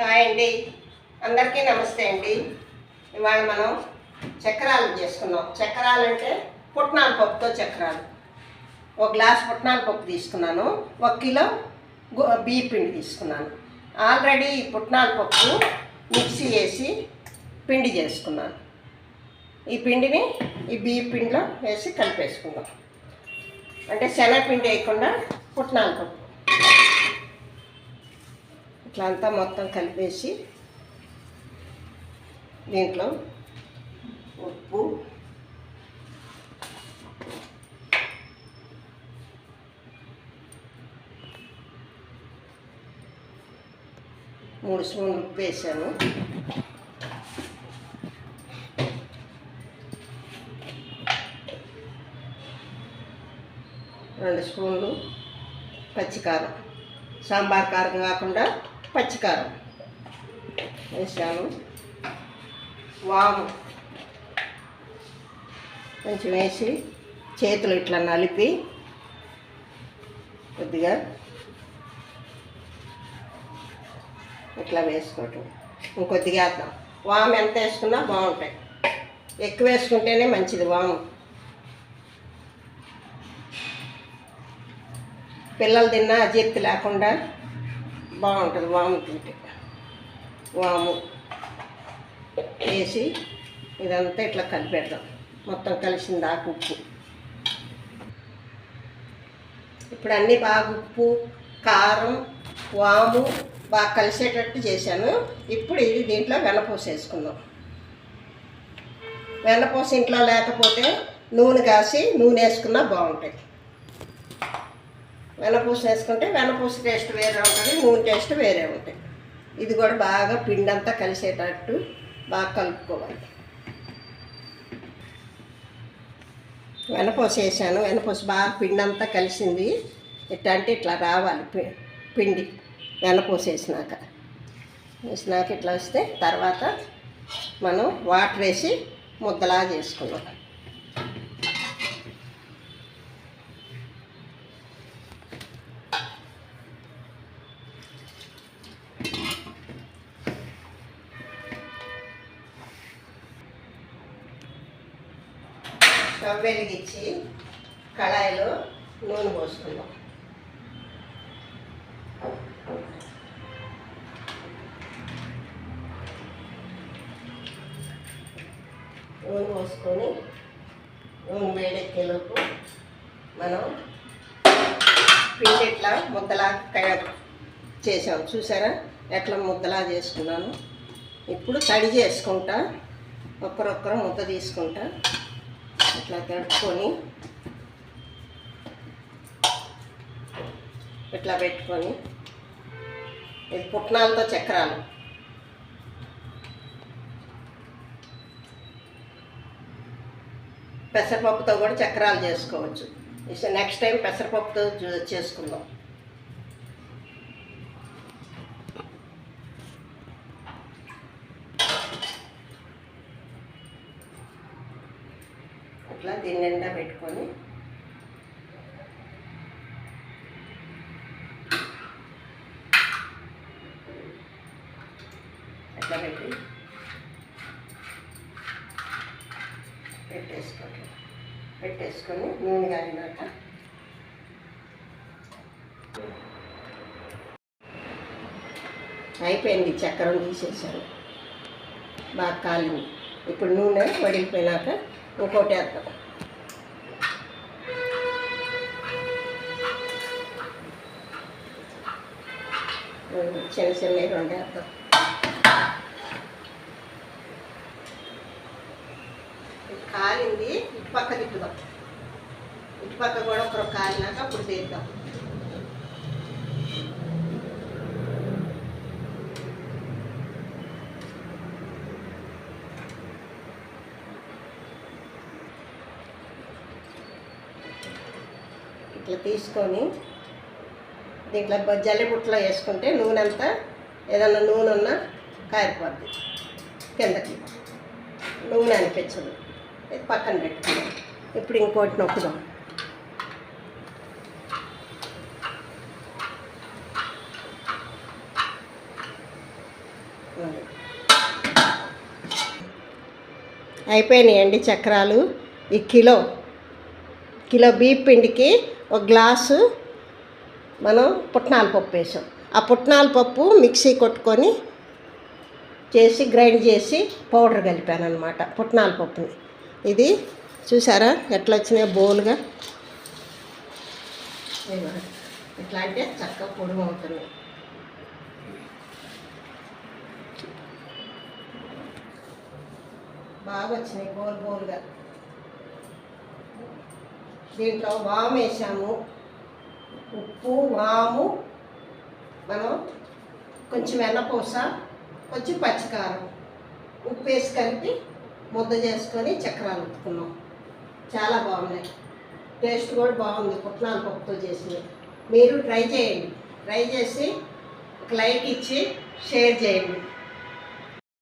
Hi అండి. అందరికీ నమస్తే అండి. ఇవాళ మనం చక్రాలు చేసుకున్నాం చక్రాలు అంటే పుట్నాల పప్పుతో చక్రాలు. ఒక గ్లాస్ పుట్నాల పప్పు తీసుకున్నాను. ఒక కిలో బియ్య పిండి తీసుకున్నాను. ఆల్రెడీ ఈ పుట్నాల పప్పు మిక్సీ వేసి పిండి చేసుకున్నాను. ఈ పిండిని ఈ బియ్య పిండిలో వేసి కలిపేసుకుందాం. అంటే శనగపిండి వేయకుండా పుట్నాల పప్పు. ఇట్లా అంతా మొత్తం కలిపేసి దీంట్లో ఉప్పు మూడు స్పూన్లు ఉప్పు వేసాను. రెండు స్పూన్లు పచ్చికారం. సాంబార్ కారం కాకుండా పచ్చికారం. వేసాను. వాము. కొంచెం వేసి చేతులు ఇట్లా నలిపి కొద్దిగా ఇట్లా వేసుకోవటం. ఇంకొద్దిగా వేద్దాం. వాము ఎంత వేసుకున్నా బాగుంటాయి. ఎక్కువ వేసుకుంటేనే మంచిది వాము. పిల్లలు తిన్నా అజీర్తి లేకుండా బాగుంటుంది వాము తింటే వాము వేసి ఇదంతా ఇట్లా కలిపెడదాం మొత్తం కలిసింది ఆకు ఉప్పు. ఇప్పుడు అన్నీ బాగా ఉప్పు కారం వాము బాగా కలిసేటట్టు చేశాను. ఇప్పుడు ఇది దీంట్లో వెన్నపూసేసుకుందాం వెన్నపూస ఇంట్లో లేకపోతే నూనె కాసి నూనె వేసుకున్నా బాగుంటుంది. వెన్నపూస వేసుకుంటే వెన్నపూస టేస్ట్ వేరే ఉంటుంది నూనె టేస్ట్ వేరే ఉంటుంది. ఇది కూడా బాగా పిండి అంతా కలిసేటట్టు బాగా కలుపుకోవాలి. వెనపూస వేసాను వెనపూస బాగా పిండి అంతా కలిసింది. ఇట్లా అంటే ఇట్లా రావాలి పి- పిండి వెనపూస వేసినాక వేసినాక ఇట్లా వస్తే తర్వాత మనం వాటర్ వేసి ముద్దలా చేసుకున్నాం స్టవ్ వెలిగించి కళాయిలో నూనె పోసుకుందాం. నూనె పోసుకొని నూనె వేడెక్కేలోపు మనం పిండి ఇట్లా ముద్దలా తయారు చేసాం. చూసారా? ఎట్లా ముద్దలా చేసుకున్నాను? ఇప్పుడు తడి చేసుకుంటా ఒక్కరొక్కరు ముద్ద తీసుకుంటా. ఇట్లా తడుపుకొని ఇట్లా పెట్టుకొని ఇది పుట్నాలతో చక్రాలు. పెసరపప్పుతో కూడా చక్రాలు చేసుకోవచ్చు. నెక్స్ట్ టైం పెసరపప్పుతో చేసుకుందాం. ఇట్లా దీని నిండా పెట్టుకొని. అట్లా పెట్టి పెట్టేసుకోండి పెట్టేసుకొని నూనె కాగినాక అయిపోయింది చక్రం తీసేసాను బాగా కాలింది. ఇప్పుడు నూనె వడిలిపోయినాక ఒక్కోటి వేద్దాం చిన్న చిన్న రెండు వేద్దాం కాలింది ఇటు పక్క తిప్పుదాం. ఇటు పక్క కూడా ఒకరు కాలినాక అప్పుడు తీద్దాం ఇట్లా తీసుకొని దీంట్లో జల్లిబుట్టలో వేసుకుంటే నూనె అంతా ఏదన్నా నూనె ఉన్నా కారిపోద్ది. కిందకి. నూనె అనిపించదు. ఇది పక్కన పెట్టుకుందాం. ఇప్పుడు ఇంకోటి నొక్కుదాం. అయిపోయినాయండి చక్రాలు. ఈ కిలో కిలో బియ్య పిండికి ఒక గ్లాసు మనం పుట్నాల పప్పు వేసాం. ఆ పుట్నాల పప్పు మిక్సీ కొట్టుకొని చేసి గ్రైండ్ చేసి పౌడర్ కలిపాను అనమాట పుట్నాల పప్పుని. ఇది చూసారా ఎట్లా వచ్చినాయో బోల్గా ఇదిగో. ఇట్లా అంటే చక్కగా పొడుగు అవుతుంది. బాగా వచ్చినాయి బోల్ బోల్గా దీంట్లో వాము వేసాము. ఉప్పు వాము మనం కొంచెం వెన్నపూస కొంచెం పచ్చికారం. ఉప్పు వేసి కలిపి ముద్ద చేసుకొని చక్రాలు ఉత్తుకున్నాం చాలా బాగున్నాయి. టేస్ట్ కూడా బాగుంది పుట్నాల పప్పుతో చేసినవి మీరు ట్రై చేయండి. ట్రై చేసి ఒక లైక్ ఇచ్చి షేర్ చేయండి.